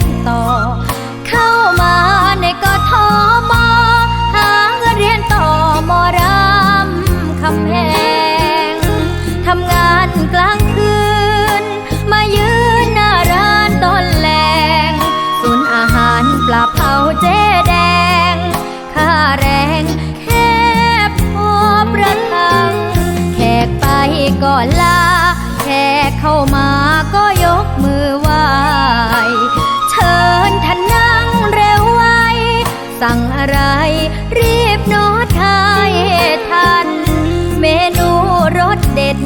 นต่อ เข้ามาในกทมหาเรียนต่อมอรำคำแหงทำงานกลางคืน มายืนหน้าร้านตอนแรงศูนอาหารปลาเผาเจ๊แดง ค่าแรงแค่พอประทัง แขกไปก่อนลาแขกเข้ามา อะไร รีบโน้ตทายให้ทัน เมนูรสเด็ด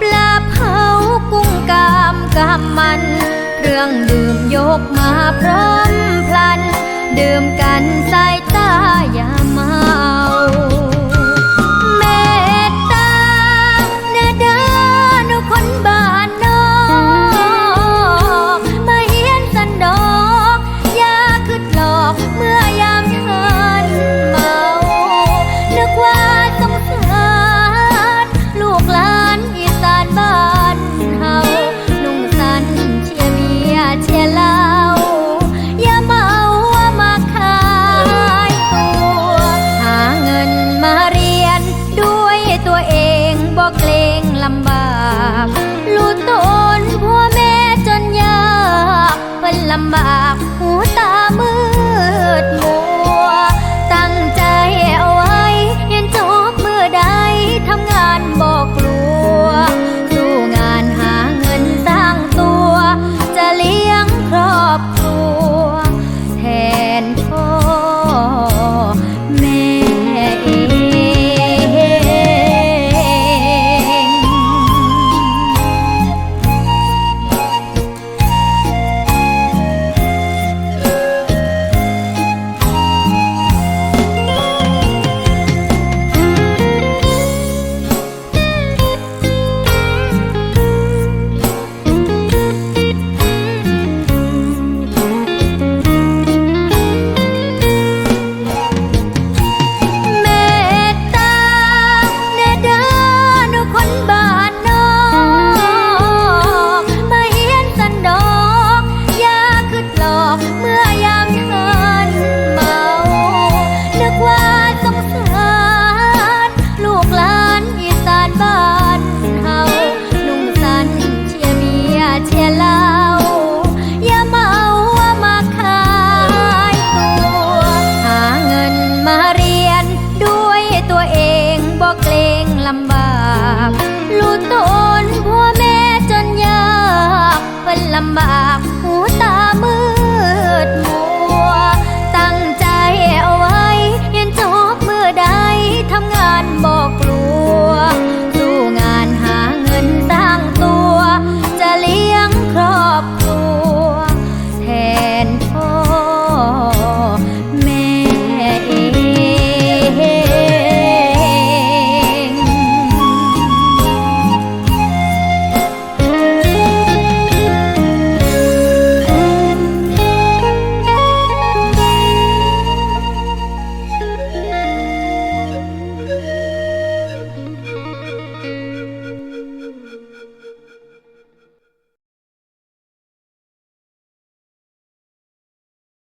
ปลาเผากุ้งกามกามมัน เครื่องดื่มยกมาพร้อมพลัน ดื่มกันสายตาอย่า ลำบากลูกตนพ่อแม่จนยากเป็นลำบากหูตามือ